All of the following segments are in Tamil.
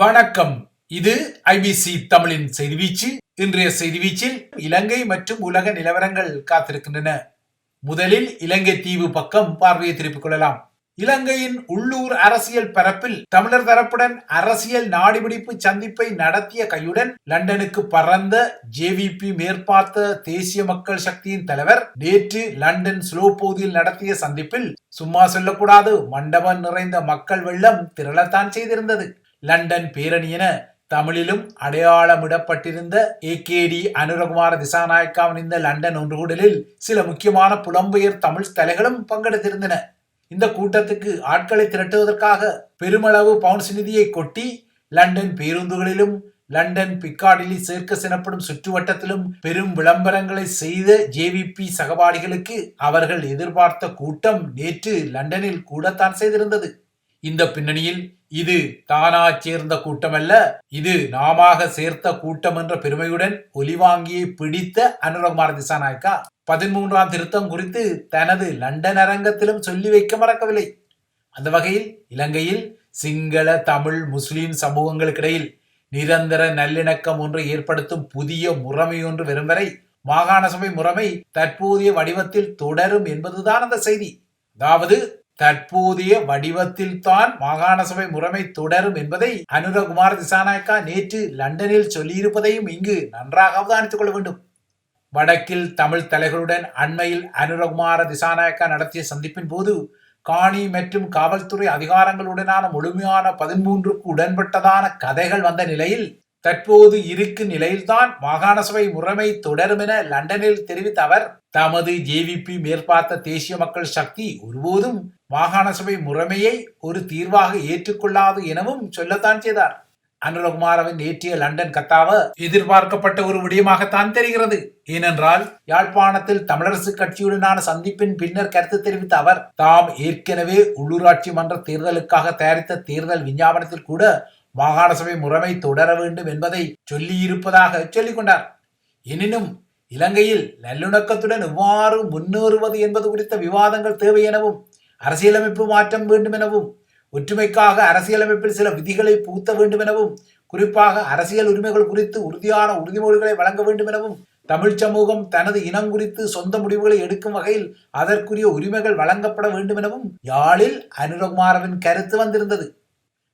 வணக்கம். இது ஐபிசி தமிழின் செய்தி வீச்சு. இன்றைய செய்தி வீச்சில் இலங்கை மற்றும் உலக நிலவரங்கள் காத்திருக்கின்றன. முதலில் இலங்கை தீவு பக்கம் பார்வையை திருப்பிக் கொள்ளலாம். இலங்கையின் உள்ளூர் அரசியல் பரப்பில் தமிழர் தரப்புடன் அரசியல் நாடிபிடிப்பு சந்திப்பை நடத்திய கையுடன் லண்டனுக்கு பறந்த ஜேவிபி மேற்பார்த்த தேசிய மக்கள் சக்தியின் தலைவர் நேற்று லண்டன் ஸ்லோ பகுதியில் நடத்திய சந்திப்பில் சும்மா சொல்லக்கூடாது மண்டபம் நிறைந்த மக்கள் வெள்ளம் திரளத்தான் செய்திருந்தது. லண்டன் பேரணி என தமிழிலும் அடையாளமிடப்பட்டிருந்த ஏகேடி அனுரகுமார திசாநாயக்காவின் இந்த லண்டன் ஒன்றுகூடலில் சில முக்கியமான புலம்பெயர் தமிழ் தலைகளும் பங்கெடுத்திருந்தன. இந்த கூட்டத்துக்கு ஆட்களை திரட்டுவதற்காக பெருமளவு பவுன்ஸ் நிதியை கொட்டி லண்டன் பேருந்துகளிலும் லண்டன் பிக்காடிலி சேர்க்கஸ் எனப்படும் சுற்றுவட்டத்திலும் பெரும் விளம்பரங்களை செய்த ஜேவிபி சகபாடிகளுக்கு அவர்கள் எதிர்பார்த்த கூட்டம் நேற்று லண்டனில் கூடத்தான் செய்திருந்தது. இந்த பின்னணியில் இது தானா சேர்ந்த கூட்டமல்ல இது நாமாக சேர்த்த கூட்டம் என்ற பெருமையுடன் ஒலிவாங்கியை பிடித்த அனுரகுமார் திசாநாயக்கா பதிமூன்றாம் திருத்தம் குறித்து தனது லண்டன் அரங்கத்திலும் சொல்லி வைக்க மறக்கவில்லை. அந்த வகையில் இலங்கையில் சிங்கள தமிழ் முஸ்லிம் சமூகங்களுக்கிடையில் நிரந்தர நல்லிணக்கம் ஒன்று ஏற்படுத்தும் புதிய முறைமை ஒன்று வரும் வரை மாகாண சபை முறைமை தற்போதைய வடிவத்தில் தொடரும் என்பதுதான் அந்த செய்தி. அதாவது தற்போதைய வடிவத்தில்தான் மாகாண சபை முறைமை தொடரும் என்பதை அனுரகுமார் திசாநாயக்கா நேற்று லண்டனில் சொல்லியிருப்பதையும் இங்கு நன்றாக அவதானித்துக் கொள்ள வேண்டும். வடக்கில் தமிழ் தலைகளுடன் அண்மையில் அனுரகுமார திசாநாயக்கா நடத்திய சந்திப்பின் போது காணி மற்றும் காவல்துறை அதிகாரங்களுடனான முழுமையான பதிமூன்றுக்கு உடன்பட்டதான கதைகள் வந்த நிலையில் தற்போது இருக்கும் நிலையில்தான் மாகாண சபை முறைமை தொடரும் என லண்டனில் தெரிவித்த அவர் தமது ஜேவிபி மேற்பார்த்த தேசிய மக்கள் சக்தி ஒருபோதும் மாகாண சபை முறைமையை ஒரு தீர்வாக ஏற்றுக்கொள்ளாது எனவும் சொல்லத்தான் செய்தார். அனுரகுமாரவின் நேற்றைய லண்டன் கத்தாவ எதிர்பார்க்கப்பட்ட ஒரு விடயமாகத்தான் தெரிகிறது. ஏனென்றால் யாழ்ப்பாணத்தில் தமிழரசு கட்சியுடனான சந்திப்பின் பின்னர் கருத்து தெரிவித்த அவர் தாம் ஏற்கனவே உள்ளூராட்சி மன்ற தேர்தலுக்காக தயாரித்த தேர்தல் விஞ்ஞாபனத்தில் கூட மாகாண சபை முறைமை தொடர வேண்டும் என்பதை சொல்லியிருப்பதாக சொல்லிக் கொண்டார் எனினும் இலங்கையில் நல்லிணக்கத்துடன் எவ்வாறு முன்னேறுவது என்பது குறித்த விவாதங்கள் தேவை எனவும் அரசியலமைப்பு மாற்றம் வேண்டும் எனவும் ஒற்றுமைக்காக அரசியலமைப்பில் சில விதிகளை புகுத்த வேண்டும் எனவும் குறிப்பாக அரசியல் உரிமைகள் குறித்து உறுதியான உறுதிமொழிகளை வழங்க வேண்டும் எனவும் தமிழ் சமூகம் தனது இனம் குறித்து சொந்த முடிவுகளை எடுக்கும் வகையில் அதற்குரிய உரிமைகள் வழங்கப்பட வேண்டும் எனவும் யாழில் அனுரகுமாரவின் கருத்து வந்திருந்தது.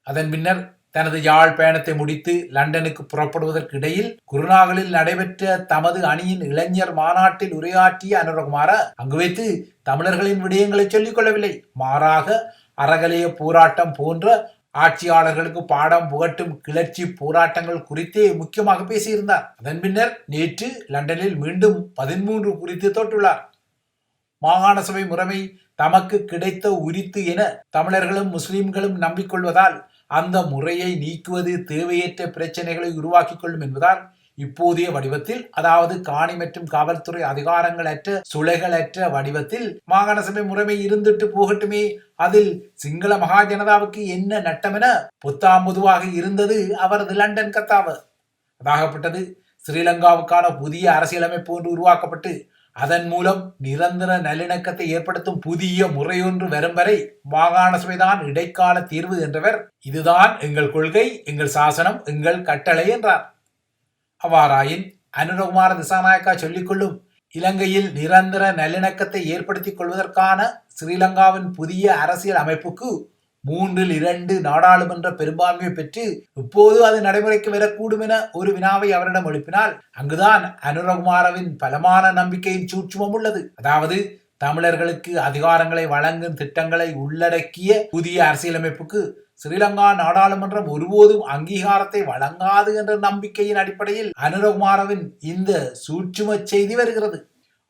அதன் பின்னர் தனது யாழ் பயணத்தை முடித்து லண்டனுக்கு புறப்படுவதற்கு இடையில் குருநாகலில் நடைபெற்ற தமது அணியின் இளைஞர் மாநாட்டில் உரையாற்றிய அனுரகுமார அங்கு வைத்து தமிழர்களின் விடயங்களை சொல்லிக் கொள்ளவில்லை. மாறாக அறகலைய போராட்டம் போன்ற ஆட்சியாளர்களுக்கு பாடம் புகட்டும் கிளர்ச்சி போராட்டங்கள் குறித்தே முக்கியமாக பேசியிருந்தார். அதன் பின்னர் நேற்று லண்டனில் மீண்டும் பதிமூன்று குறித்து தொட்டுள்ளார் மாகாண சபை முறைமை தமக்கு கிடைத்த உரித்து என தமிழர்களும் முஸ்லிம்களும் நம்பிக்கொள்வதால் அந்த முறையை நீக்குவது தேவையற்ற பிரச்சனைகளை உருவாக்கிக் கொள்ளும் என்பதால் இப்போதைய வடிவத்தில் அதாவது காணி மற்றும் காவல்துறை அதிகாரங்களற்ற சுளைகளற்ற வடிவத்தில் மாகாண சபை முறைமை இருந்துட்டு போகட்டுமே அதில் சிங்கள மகா ஜனதாவுக்கு என்ன நட்டம் என பொத்தாம்பொதுவாக இருந்தது அவரது லண்டன் கத்தாவு. அதாகப்பட்டது. ஸ்ரீலங்காவுக்கான புதிய அரசியலமைப்பு ஒன்று உருவாக்கப்பட்டு அதன் மூலம் நிரந்தர நல்லிணக்கத்தை ஏற்படுத்தும் புதிய முறையொன்று வரும் வரை மாகாண சபைதான் இடைக்கால தீர்வு என்றவர் இதுதான் எங்கள் கொள்கை எங்கள் சாசனம் எங்கள் கட்டளை என்றார். அவ்வாறாயின் அனுரகுமார திசாநாயக்கா சொல்லிக்கொள்ளும் இலங்கையில் நிரந்தர நல்லிணக்கத்தை ஏற்படுத்திக் கொள்வதற்கான ஸ்ரீலங்காவின் புதிய அரசியல் அமைப்புக்கு மூன்றில் இரண்டு நாடாளுமன்ற பெரும்பான்மையை பெற்று இப்போது அது நடைமுறைக்கு வரக்கூடும் என ஒரு வினாவை அவரிடம் எழுப்பினால் அங்குதான் அனுரகுமாரவின் பலமான நம்பிக்கையின் சூட்சுமம் உள்ளது. அதாவது தமிழர்களுக்கு அதிகாரங்களை வழங்கும் திட்டங்களை உள்ளடக்கிய புதிய அரசியலமைப்புக்கு ஸ்ரீலங்கா நாடாளுமன்றம் ஒருபோதும் அங்கீகாரத்தை வழங்காது என்ற நம்பிக்கையின் அடிப்படையில் அனுரகுமாரவின் இந்த சூட்சும செய்தி வருகிறது.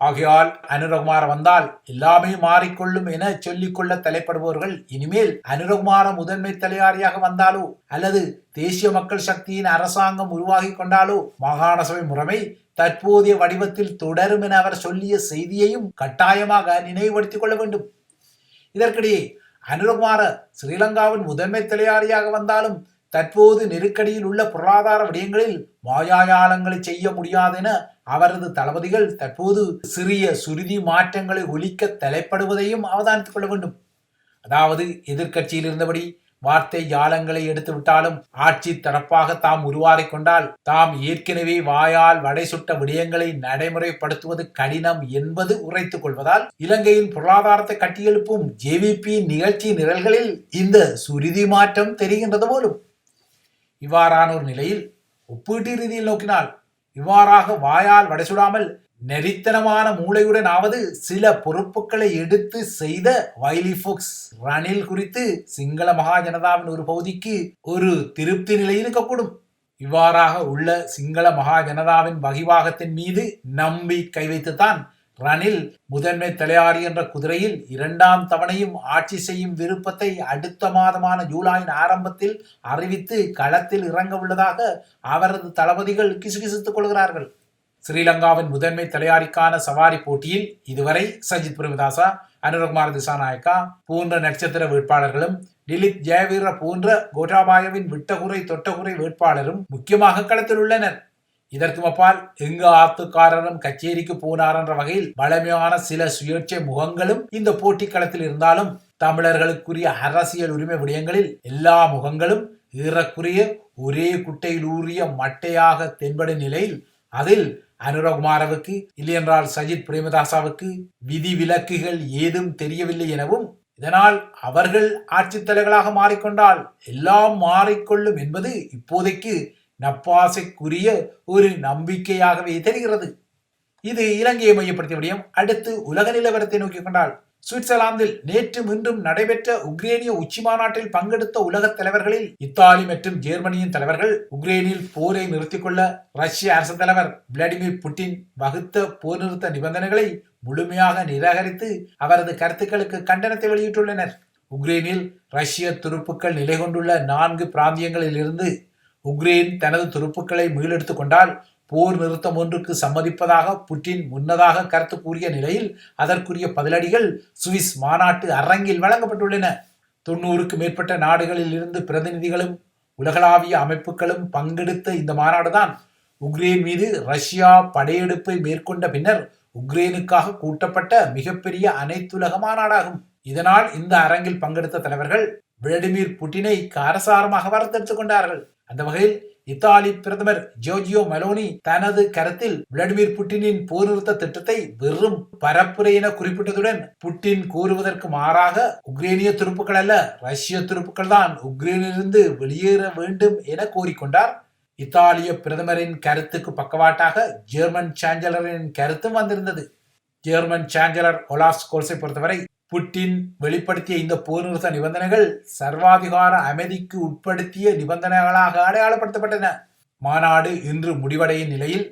ஆகையால் அனுரகுமார வந்தால் எல்லாமே மாறிக்கொள்ளும் என சொல்லிக்கொள்ள தலைப்படுபவர்கள் இனிமேல் அனுரகுமார முதன்மை தலையாரியாக வந்தாலோ அல்லது தேசிய மக்கள் சக்தியின் அரசாங்கம் உருவாகி கொண்டாலோ மாகாண சபை முறைமை தற்போதைய வடிவத்தில் தொடரும் என அவர் சொல்லிய செய்தியையும் கட்டாயமாக நினைவுபடுத்திக் கொள்ள வேண்டும். இதற்கிடையே அனுரகுமார ஸ்ரீலங்காவின் முதன்மை தலையாரியாக வந்தாலும் தற்போது நெருக்கடியில் உள்ள பொருளாதார விடயங்களில் மாயாயாளங்களை செய்ய முடியாது என அவரது தளபதிகள் தற்போது சிறிய சுருதி மாற்றங்களை ஒலிக்க தலைப்படுவதையும் அவதானித்துக் கொள்ள வேண்டும். அதாவது எதிர்க்கட்சியில் இருந்தபடி வார்த்தை ஜாலங்களை எடுத்துவிட்டாலும் ஆட்சி தரப்பாக தாம் உருவாறிக்கொண்டால் தாம் ஏற்கனவே வாயால் வடை சுட்ட விடயங்களை நடைமுறைப்படுத்துவது கடினம் என்பது உரைத்துக் கொள்வதால் இலங்கையின் பொருளாதாரத்தை கட்டியெழுப்பும் ஜேவிபி நிகழ்ச்சி நிரல்களில் இந்த சுருதி மாற்றம் தெரிகின்றது போலும். இவ்வாறான ஒரு நிலையில் ஒப்பீட்டு ரீதியில் நோக்கினால் இவ்வாறாக வாயால் வடைசுடாமல் நெறித்தனமான மூளையுடன் ஆவது சில பொறுப்புகளை எடுத்து செய்த வைலி ஃபோக்ஸ் ரணில் குறித்து சிங்கள மகா ஜனதாவின் ஒரு பகுதிக்கு ஒரு திருப்தி நிலை இருக்கக்கூடும். இவ்வாறாக உள்ள சிங்கள மகா ஜனதாவின் வகிவாகத்தின் மீது நம்பி கை வைத்துத்தான் ரணில் முதன்மை தலையாரி என்ற குதிரையில் இரண்டாம் தவணையும் ஆட்சி செய்யும் விருப்பத்தை அடுத்த மாதமான ஜூலையின் ஆரம்பத்தில் அறிவித்து களத்தில் இறங்க உள்ளதாக அவரது தளபதிகள் கிசுகிசுத்துக் கொள்கிறார்கள். ஸ்ரீலங்காவின் முதன்மை தலையாரிக்கான சவாரி போட்டியில் இதுவரை சஜித் பிரேமதாசா அனுரகுமார் திசாநாயக்கா போன்ற நட்சத்திர வேட்பாளர்களும் டிலித் ஜெயவீர போன்ற கோட்டாபாயவின் விட்டகுறை தொட்டகுறை வேட்பாளரும் முக்கியமாக களத்தில் உள்ளனர். இதற்கு அப்பால் எங்கு ஆத்துக்காரரும் கச்சேரிக்கு போனார் என்ற வகையில் பழமையான சில சுயேட்சை முகங்களும் இந்த போட்டி களத்தில் இருந்தாலும் தமிழர்களுக்குரிய அரசியல் உரிமை விடயங்களில் எல்லா முகங்களும் ஏறக்குறைய ஒரே குட்டையில் ஊறிய மட்டையாக தென்படும் நிலையில் அதில் அனுரகுமாரவுக்கு இல்லையென்றால் சஜித் பிரேமதாசாவுக்கு விதி விலக்குகள் ஏதும் தெரியவில்லை எனவும் இதனால் அவர்கள் ஆட்சித் தலைவர்களாக மாறிக்கொண்டால் எல்லாம் மாறிக்கொள்ளும் என்பது இப்போதைக்கு நப்பாசைக்குரிய ஒரு நம்பிக்கையாகவே தெரிகிறது. இது இலங்கையை மையப்படுத்திய விடயம். அடுத்து உலக நிலவரத்தை நோக்கிக் கொண்டால் சுவிட்சர்லாந்தில் நேற்றும் இன்றும் நடைபெற்ற உக்ரேனிய உச்சி மாநாட்டில் பங்கெடுத்த உலக தலைவர்களில் இத்தாலி மற்றும் ஜெர்மனியின் தலைவர்கள் உக்ரைனில் போரை நிறுத்திக் கொள்ள ரஷ்ய அரசு தலைவர் விளாடிமிர் புட்டின் வகுத்த போர் நிறுத்த நிபந்தனைகளை முழுமையாக நிராகரித்து அவரது கருத்துக்களுக்கு கண்டனத்தை வெளியிட்டுள்ளனர். உக்ரைனில் ரஷ்ய துருப்புக்கள் நிலை கொண்டுள்ள நான்கு பிராந்தியங்களில் இருந்து உக்ரைன் தனது துருப்புக்களை மீளெடுத்துக் கொண்டால் போர் நிறுத்தம் ஒன்றுக்கு சம்மதிப்பதாக புட்டின் முன்னதாக கருத்து கூறிய நிலையில் அதற்குரிய பதிலடிகள் சுவிஸ் மாநாட்டு அரங்கில் வழங்கப்பட்டுள்ளன. தொண்ணூறுக்கு மேற்பட்ட நாடுகளில் இருந்து பிரதிநிதிகளும் உலகளாவிய அமைப்புகளும் பங்கெடுத்த இந்த மாநாடுதான். உக்ரைன் மீது ரஷ்யா படையெடுப்பை மேற்கொண்ட பின்னர் உக்ரைனுக்காக கூட்டப்பட்ட மிகப்பெரிய அனைத்துலக மாநாடாகும். இதனால் இந்த அரங்கில் பங்கெடுத்த தலைவர்கள் விளாடிமிர் புட்டினை காரசாரமாக வரத்தெடுத்துக் கொண்டார்கள். அந்த வகையில் இத்தாலி பிரதமர் ஜோர்ஜியோ மெலோனி தனது கருத்தில் விளாடிமிர் புட்டினின் போர் நிறுத்த திட்டத்தை வெறும் பரப்புரை என குறிப்பிட்டதுடன் புட்டின் கூறுவதற்கு மாறாக உக்ரேனிய துருப்புக்கள் அல்ல ரஷ்ய துருப்புக்கள் தான் உக்ரைனிலிருந்து வெளியேற வேண்டும் என கோரிக்கொண்டார். இத்தாலிய பிரதமரின் கருத்துக்கு பக்கவாட்டாக ஜெர்மன் சான்சலரின் கருத்தும் வந்திருந்தது. ஜெர்மன் சான்சலர் ஒலாஸ் கோல்ஸை பொறுத்தவரை புட்டின் வெளிப்படுத்திய இந்த போர் நிறுத்த நிபந்தனைகள் சர்வாதிகார அமைதிக்கு உட்படுத்திய நிபந்தனைகளாக அடையாளப்படுத்தப்பட்டன. மாநாடு இன்று முடிவடையும் நிலையில்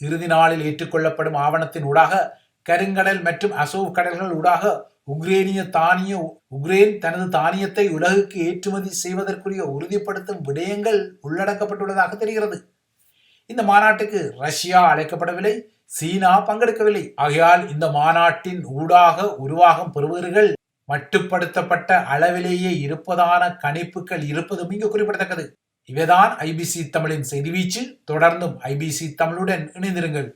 இறுதி நாளில் ஏற்றுக்கொள்ளப்படும் ஆவணத்தின் ஊடாக கருங்கடல் மற்றும் அசோவ் கடல்கள் ஊடாக உக்ரேனிய தானிய உக்ரைன் தனது தானியத்தை உலகுக்கு ஏற்றுமதி செய்வதற்குரிய உறுதிப்படுத்தும் விடயங்கள் உள்ளடக்கப்பட்டுள்ளதாக தெரிகிறது. இந்த மாநாட்டுக்கு ரஷ்யா அழைக்கப்படவில்லை சீனா பங்கெடுக்கவில்லை. ஆகையால் இந்த மாநாட்டின் ஊடாக உருவாகும் பெறுவர்கள் மட்டுப்படுத்தப்பட்ட அளவிலேயே இருப்பதான கணிப்புகள் இருப்பதும் இங்கு குறிப்பிடத்தக்கது. இவைதான் ஐபிசி தமிழின் செய்தி வீச்சு. தொடர்ந்தும் ஐபிசி தமிழுடன் இணைந்திருங்கள்.